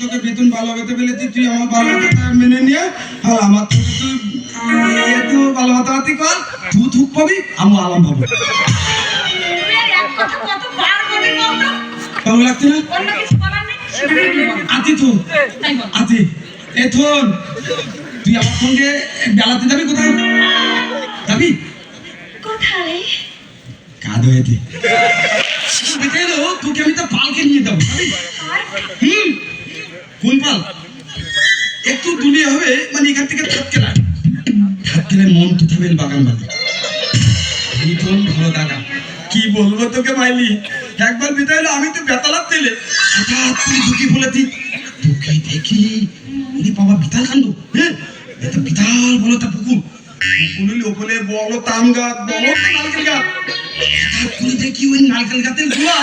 তোকে বেতন ভালো হতে পেরেছি তুই আমার ভালো মেনে নিয়ে আমার থেকে তুই একটু ভালো হাতাহাতি কর তুই থুক পাবি আমি আরাম পাবো বলতো? কেমন লাগছে না? আতি তো তাই আমার সঙ্গে বেড়াতে যাবি কোথাও যাবি কোথায়? এতে তোকে আমি তো পালকে নিয়ে যাব। হুম। কোন পাল? একটু দুলিয়ে হবে মানে এখান থেকে থাকতে না থাকতে মন তো থাকবেন বাগান বাড়ি। ভীষণ ভালো দাদা। কি বলব তোকে মাইলি? একবার বিদায় আমি তো বেতালাপ তেলে হঠাৎ করে ঢুকি বলেছি তোকে দেখি? উনি বাবা বিতাল কান্ড হ্যাঁ এটা বিতাল বলো তা পুকুর পুকুরের ওপরে বড় তাম গাছ বড় নারকেল গাছ। হঠাৎ দেখি ওই নারকেল গাছের গোড়া